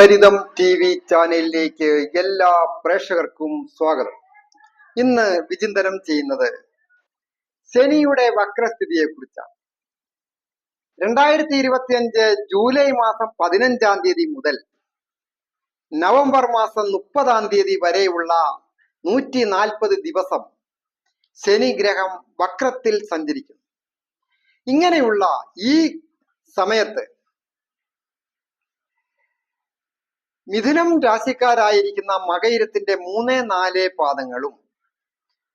ഹരിതം T V ചാനലിലേക്ക് എല്ലാ പ്രേക്ഷകർക്കും സ്വാഗതം. ഇന്ന് വിചിന്തനം ചെയ്യുന്നത് ശനിയുടെ വക്രസ്ഥിതിയെ കുറിച്ചാണ് രണ്ടായിരത്തി ഇരുപത്തി അഞ്ച് ജൂലൈ മാസം പതിനഞ്ചാം തീയതി മുതൽ നവംബർ മാസം മുപ്പതാം തീയതി വരെയുള്ള നൂറ്റി നാൽപ്പത് ദിവസം ശനി ഗ്രഹം വക്രത്തിൽ സഞ്ചരിക്കുന്നു. ഇങ്ങനെയുള്ള ഈ സമയത്ത് മിഥുനം രാശിക്കാരായിരിക്കുന്ന മകയിരത്തിന്റെ മൂന്ന് നാല് പാദങ്ങളും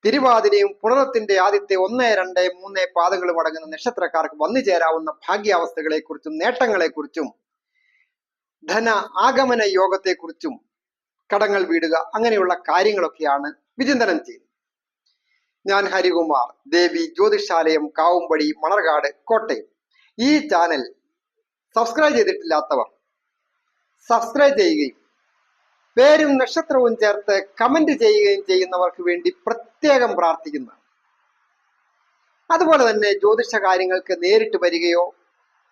തിരുവാതിരയും പുണരത്തിന്റെ ആദ്യത്തെ ഒന്ന് രണ്ട് മൂന്ന് പാദങ്ങളും അടങ്ങുന്ന നക്ഷത്രക്കാർക്ക് വന്നു ചേരാവുന്ന ഭാഗ്യാവസ്ഥകളെക്കുറിച്ചും നേട്ടങ്ങളെക്കുറിച്ചും ധന ആഗമന യോഗത്തെക്കുറിച്ചും കടങ്ങൾ വീടുക അങ്ങനെയുള്ള കാര്യങ്ങളൊക്കെയാണ് വിചിന്തനം ചെയ്യുന്നത്. ഞാൻ ഹരികുമാർ ദേവി ജ്യോതിഷാലയം കാവുംപടി മണർകാട് കോട്ടയം. ഈ ചാനൽ സബ്സ്ക്രൈബ് ചെയ്തിട്ടില്ലാത്തവർ സബ്സ്ക്രൈബ് ചെയ്യുകയും പേരും നക്ഷത്രവും ചേർത്ത് കമന്റ് ചെയ്യുകയും ചെയ്യുന്നവർക്ക് വേണ്ടി പ്രത്യേകം പ്രാർത്ഥിക്കുന്നു അതുപോലെ തന്നെ ജ്യോതിഷ കാര്യങ്ങൾക്ക് നേരിട്ട് വരികയോ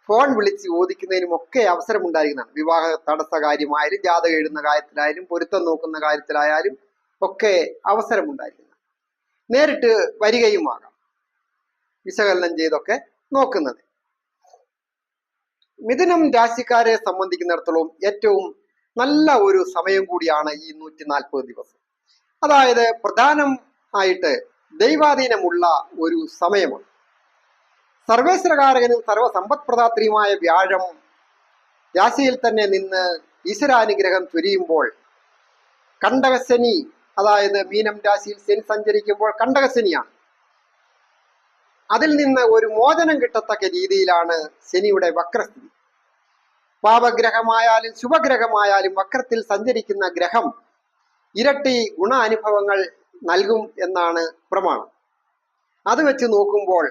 ഫോൺ വിളിച്ച് ചോദിക്കുന്നതിനും ഒക്കെ അവസരമുണ്ടായിരിക്കുന്നതാണ്. വിവാഹ തടസ്സ കാര്യമായാലും ജാതകം എഴുതുന്ന കാര്യത്തിലായാലും പൊരുത്തം നോക്കുന്ന കാര്യത്തിലായാലും ഒക്കെ അവസരമുണ്ടായിരിക്കുന്നു നേരിട്ട് വരികയുമാകാം വിശകലനം ചെയ്തൊക്കെ നോക്കുന്നത്. മിഥുനം രാശിക്കാരെ സംബന്ധിക്കുന്നിടത്തോളം ഏറ്റവും നല്ല ഒരു സമയം കൂടിയാണ് ഈ നൂറ്റി നാൽപ്പത് ദിവസം. അതായത് പ്രധാനം ആയിട്ട് ദൈവാധീനമുള്ള ഒരു സമയമാണ്. സർവേശ്വരകാരകനും സർവസമ്പത്പ്രദാത്രിയുമായ വ്യാഴം രാശിയിൽ തന്നെ നിന്ന് ഈശ്വരാനുഗ്രഹം ചൊരിയുമ്പോൾ കണ്ടകശനി അതായത് മീനം രാശിയിൽ ശനി സഞ്ചരിക്കുമ്പോൾ കണ്ടകശനിയാണ്. അതിൽ നിന്ന് ഒരു മോചനം കിട്ടത്തക്ക രീതിയിലാണ് ശനിയുടെ വക്രസ്ഥിതി. പാപഗ്രഹമായാലും ശുഭഗ്രഹമായാലും വക്രത്തിൽ സഞ്ചരിക്കുന്ന ഗ്രഹം ഇരട്ടി ഗുണ അനുഭവങ്ങൾ നൽകും എന്നാണ് പ്രമാണം. അത് വെച്ച് നോക്കുമ്പോൾ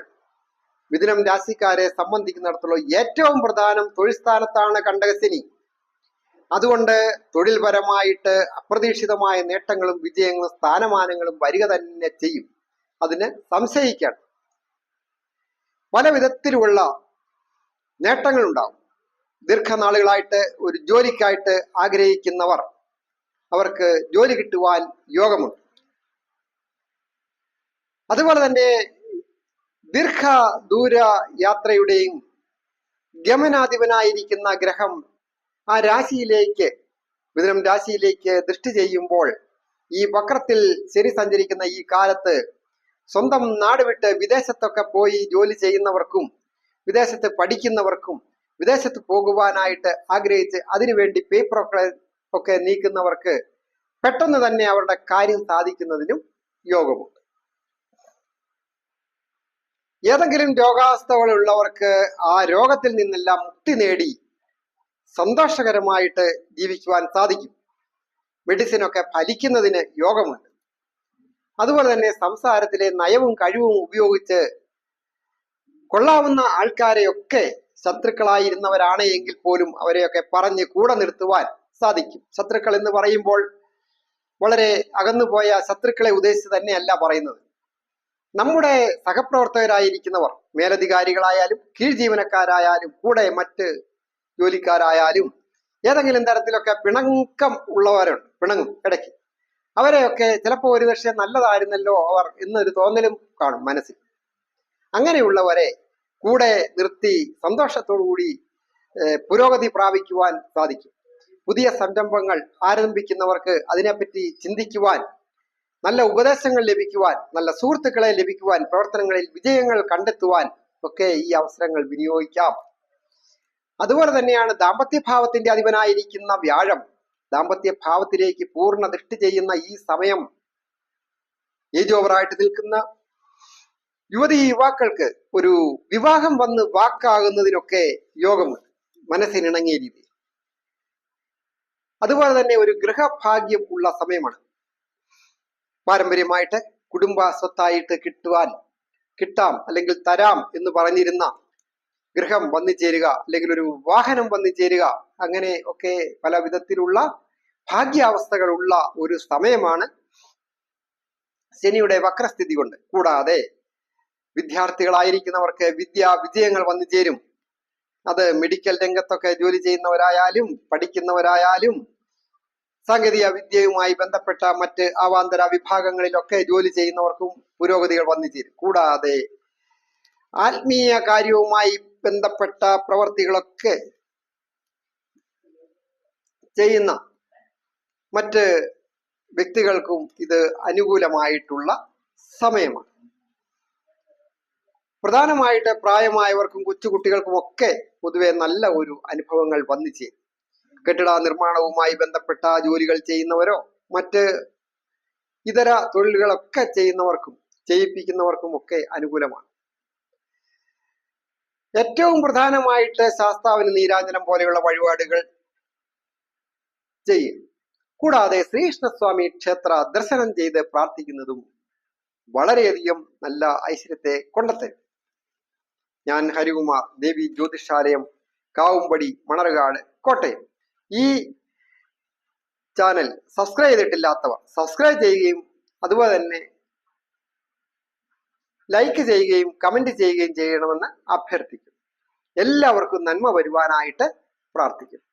മിഥുനം രാശിക്കാരെ സംബന്ധിക്കുന്നിടത്തോളം ഏറ്റവും പ്രധാനം തൊഴിൽ സ്ഥാനത്താണ് കണ്ടകസിനി അതുകൊണ്ട് തൊഴിൽപരമായിട്ട് അപ്രതീക്ഷിതമായ നേട്ടങ്ങളും വിജയങ്ങളും സ്ഥാനമാനങ്ങളും വരിക തന്നെ ചെയ്യും. അതിന് സംശയിക്കണം പല വിധത്തിലുള്ള നേട്ടങ്ങൾ ഉണ്ടാവും ദീർഘനാളുകളായിട്ട് ഒരു ജോലിക്കായിട്ട് ആഗ്രഹിക്കുന്നവർ അവർക്ക് ജോലി കിട്ടുവാൻ യോഗമുണ്ട്. അതുപോലെ തന്നെ ദീർഘ ദൂര യാത്രയുടെയും ഗമനാധിപനായിരിക്കുന്ന ഗ്രഹം ആ രാശിയിലേക്ക് മിഥുനം രാശിയിലേക്ക് ദൃഷ്ടി ചെയ്യുമ്പോൾ ഈ വക്രത്തിൽ ശരി സഞ്ചരിക്കുന്ന ഈ കാലത്ത് സ്വന്തം നാട് വിട്ട് വിദേശത്തൊക്കെ പോയി ജോലി ചെയ്യുന്നവർക്കും വിദേശത്ത് പഠിക്കുന്നവർക്കും വിദേശത്ത് പോകുവാനായിട്ട് ആഗ്രഹിച്ച് അതിനുവേണ്ടി പേപ്പറൊക്കെ ഒക്കെ നീക്കുന്നവർക്ക് പെട്ടെന്ന് തന്നെ അവരുടെ കാര്യം സാധിക്കുന്നതിനും യോഗമുണ്ട്. ഏതെങ്കിലും രോഗാവസ്ഥകളുള്ളവർക്ക് ആ രോഗത്തിൽ നിന്നെല്ലാം മുക്തി നേടി സന്തോഷകരമായിട്ട് ജീവിക്കുവാൻ സാധിക്കും. മെഡിസിനൊക്കെ ഫലിക്കുന്നതിന് യോഗമുണ്ട്. അതുപോലെ തന്നെ സംസാരത്തിലെ നയവും കഴിവും ഉപയോഗിച്ച് കൊള്ളാവുന്ന ആൾക്കാരെയൊക്കെ ശത്രുക്കളായിരുന്നവരാണ് എങ്കിൽ പോലും അവരെയൊക്കെ പറഞ്ഞ് കൂടെ നിർത്തുവാൻ സാധിക്കും. ശത്രുക്കൾ എന്ന് പറയുമ്പോൾ വളരെ അകന്നുപോയ ശത്രുക്കളെ ഉദ്ദേശിച്ച് തന്നെയല്ല പറയുന്നത്. നമ്മുടെ സഹപ്രവർത്തകരായിരിക്കുന്നവർ മേലധികാരികളായാലും കീഴ് ജീവനക്കാരായാലും കൂടെ മറ്റ് ജോലിക്കാരായാലും ഏതെങ്കിലും തരത്തിലൊക്കെ പിണക്കം ഉള്ളവരുണ്ട് പിണങ്ങും ഇടയ്ക്ക്. അവരെയൊക്കെ ചിലപ്പോൾ ഒരു പക്ഷേ നല്ലതായിരുന്നല്ലോ അവർ എന്നൊരു തോന്നലും കാണും മനസ്സിൽ. അങ്ങനെയുള്ളവരെ കൂടെ നിർത്തി സന്തോഷത്തോടു കൂടി പുരോഗതി പ്രാപിക്കുവാൻ സാധിക്കും. പുതിയ സംരംഭങ്ങൾ ആരംഭിക്കുന്നവർക്ക് അതിനെപ്പറ്റി ചിന്തിക്കുവാൻ നല്ല ഉപദേശങ്ങൾ ലഭിക്കുവാൻ നല്ല സുഹൃത്തുക്കളെ ലഭിക്കുവാൻ പ്രവർത്തനങ്ങളിൽ വിജയങ്ങൾ കണ്ടെത്തുവാൻ ഒക്കെ ഈ അവസരങ്ങൾ വിനിയോഗിക്കാം. അതുപോലെ തന്നെയാണ് ദാമ്പത്യ ഭാവത്തിന്റെ അധിപനായിരിക്കുന്ന വ്യാഴം. ദാമ്പത്യ ഭാവത്തിലേക്ക് പൂർണ ദൃഷ്ടി ചെയ്യുന്ന ഈ സമയം ഏജ് ഓവറായിട്ട് നിൽക്കുന്ന യുവതി യുവാക്കൾക്ക് ഒരു വിവാഹം വന്ന് വാക്കാകുന്നതിനൊക്കെ യോഗമുണ്ട്. മനസ്സിനിണങ്ങിയ രീതി അതുപോലെ തന്നെ ഒരു ഗൃഹഭാഗ്യം ഉള്ള സമയമാണ്. പാരമ്പര്യമായിട്ട് കുടുംബ സ്വത്തായിട്ട് കിട്ടുവാൻ കിട്ടാം അല്ലെങ്കിൽ തരാം എന്ന് പറഞ്ഞിരുന്ന ഗൃഹം വന്നു ചേരുക അല്ലെങ്കിൽ ഒരു വാഹനം വന്നു ചേരുക അങ്ങനെ ഒക്കെ പല വിധത്തിലുള്ള ഭാഗ്യാവസ്ഥകളുള്ള ഒരു സമയമാണ്. ശനിയുടെ വക്രസ്ഥിതി കൊണ്ട്. കൂടാതെ വിദ്യാർത്ഥികളായിരിക്കുന്നവർക്ക് വിദ്യാ വിജയങ്ങൾ വന്നു ചേരും. അത് മെഡിക്കൽ രംഗത്തൊക്കെ ജോലി ചെയ്യുന്നവരായാലും പഠിക്കുന്നവരായാലും സാങ്കേതിക വിദ്യയുമായി ബന്ധപ്പെട്ട മറ്റ് അവാന്തര വിഭാഗങ്ങളിലൊക്കെ ജോലി ചെയ്യുന്നവർക്കും പുരോഗതികൾ വന്നു ചേരും. കൂടാതെ ആത്മീയ കാര്യവുമായി ബന്ധപ്പെട്ട പ്രവർത്തികളൊക്കെ ചെയ്യുന്ന മറ്റ് വ്യക്തികൾക്കും ഇത് അനുകൂലമായിട്ടുള്ള സമയമാണ്. പ്രധാനമായിട്ട് പ്രായമായവർക്കും കൊച്ചുകുട്ടികൾക്കും ഒക്കെ പൊതുവെ നല്ല ഒരു അനുഭവങ്ങൾ വന്നു ചേരും. കെട്ടിട നിർമ്മാണവുമായി ബന്ധപ്പെട്ട ജോലികൾ ചെയ്യുന്നവരോ മറ്റ് ഇതര തൊഴിലുകളൊക്കെ ചെയ്യുന്നവർക്കും ചെയ്യിപ്പിക്കുന്നവർക്കും ഒക്കെ അനുകൂലമാണ്. ഏറ്റവും പ്രധാനമായിട്ട് ശാസ്താവിന് നീരാജനം പോലെയുള്ള വഴിപാടുകൾ ചെയ്യും. കൂടാതെ ശ്രീകൃഷ്ണസ്വാമി ക്ഷേത്ര ദർശനം ചെയ്ത് പ്രാർത്ഥിക്കുന്നതും വളരെയധികം നല്ല ഐശ്വര്യത്തെ കൊണ്ടെത്തരും. ഞാൻ ഹരികുമാർ ദേവി ജ്യോതിഷാലയം കാവുംപടി മണർകാട് കോട്ടയം. ഈ ചാനൽ സബ്സ്ക്രൈബ് ചെയ്തിട്ടില്ലാത്തവർ സബ്സ്ക്രൈബ് ചെയ്യുകയും അതുപോലെ തന്നെ ലൈക്ക് ചെയ്യുകയും കമന്റ് ചെയ്യുകയും ചെയ്യണമെന്ന് അഭ്യർത്ഥിക്കുന്നു. എല്ലാവർക്കും നന്മ വരുവാനായിട്ട് പ്രാർത്ഥിക്കുന്നു.